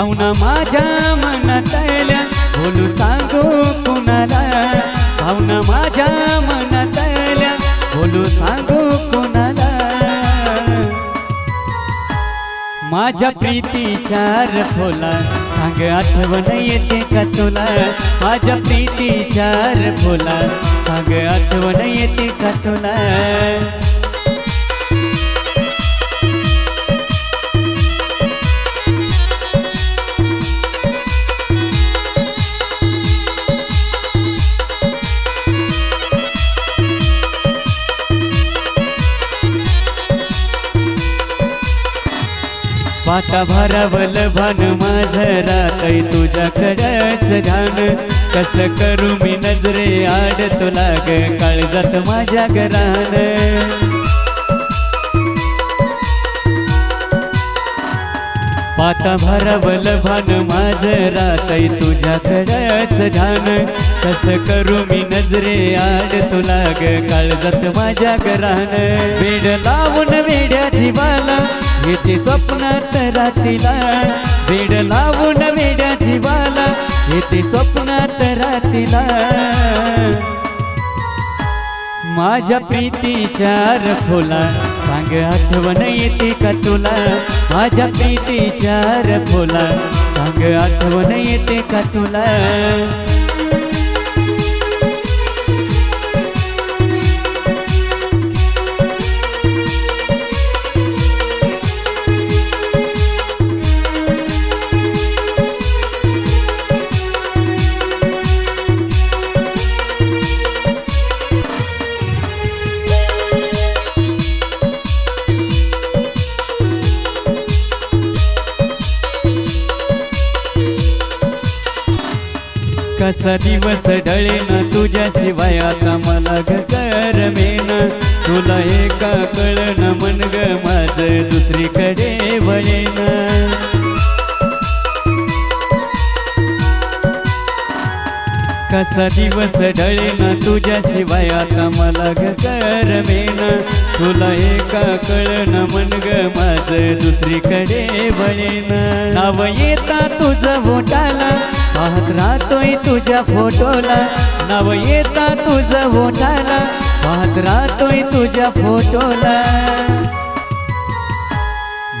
भावना माझ्या मनातल्या बोलू सांगू कुणाला? भावना माझ्या मनातल्या बोलू सांगू कुणाला? माझ्या प्रीतीच्या रफोला सांग आठवण येते का तुला? माझ्या प्रीतीच्या रफोला सांग आठवण येते का तुला? पाटा भरावल भान माझ रातय तुझ्याकडच ध्यान. कस करू मी नजरे आड तुला ग काळजात माझ्या घरान. पाटा भरावल भान माझ रातय तुझ्याकडच ध्यान. कस करू मी नजरे आड तुला ग काळजात माझ्या घरान. वेड लावून वेड येते स्वप्नात रातीला वेड लावून वेड्या जीवाला. येते स्वप्नात रातीला माझ्या प्रीतीच्या रफोला. सांग आठवण येते का तुला? माझ्या प्रीतीच्या रफोला. सांग आठवण येते का तुला? कसा दिवस ढळेना तुझ्याशिवाय आता मला ग करमेना तुला एका कळण मन ग माझ दुसरीकडे वळेना. कसा दिवस ढळेना तुझ्याशिवाय आता मला ग करमेना तुला एका कळण मन ग माझ दुसरीकडे वळेना. नाव येता तुझं बोटाला पाहत राहतोय तुझ्या फोटोला. नव येता तुझं बोटाला. पाहत राहतोय तुझ्या फोटोला.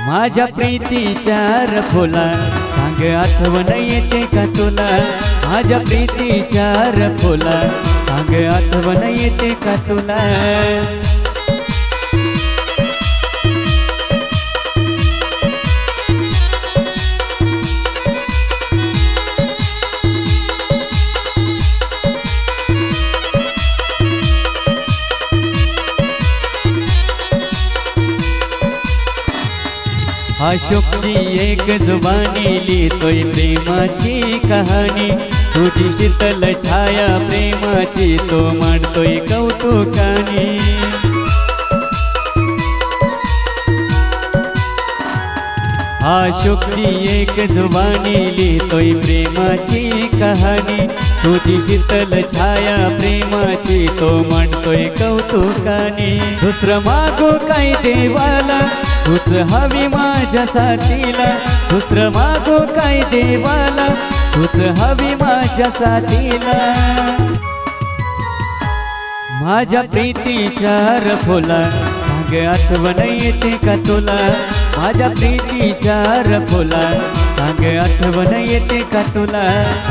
माझ्या प्रीतीच्या रफोला. सांग आठवण येते का तुला? माझ्या प्रीतीच्या रफोला. सांग आठवण येते का तुला? अशोकची एक जुबानी लिहितोय प्रेमाची कहाणी. तुझी शीतल छाया प्रेमाची तो मांडतोय कौतुकानी. अशोकची एक जुबानी लिहितोय प्रेमाची कहाणी. तुझी शीतल छाया प्रेमाची तो म्हणतोय कौतुकानी. दुसरं मागो काय देवाला? तूच हवी माझ्या साथीला दुसरं मागो काय देवाला. तूच हवी माझ्या साथीला माझ्या प्रीतीच्या रफोला. सांग आठवण येते का तुला? माझ्या प्रीतीच्या रफोला. सांग आठवण येते का तुला?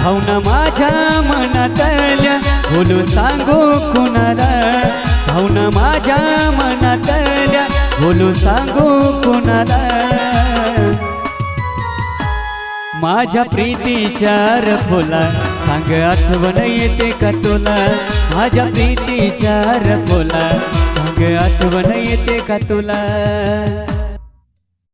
भावना माझ्या मनातल्या बोलू सांगू कुणाला? भावना माझ्या बोलू सांगू कुणाला? माझ्या प्रीतीच्या रफोला सांग आठवण येते का तुला? माझ्या प्रीतीच्या रफोला सांग आठवण येते का तुला?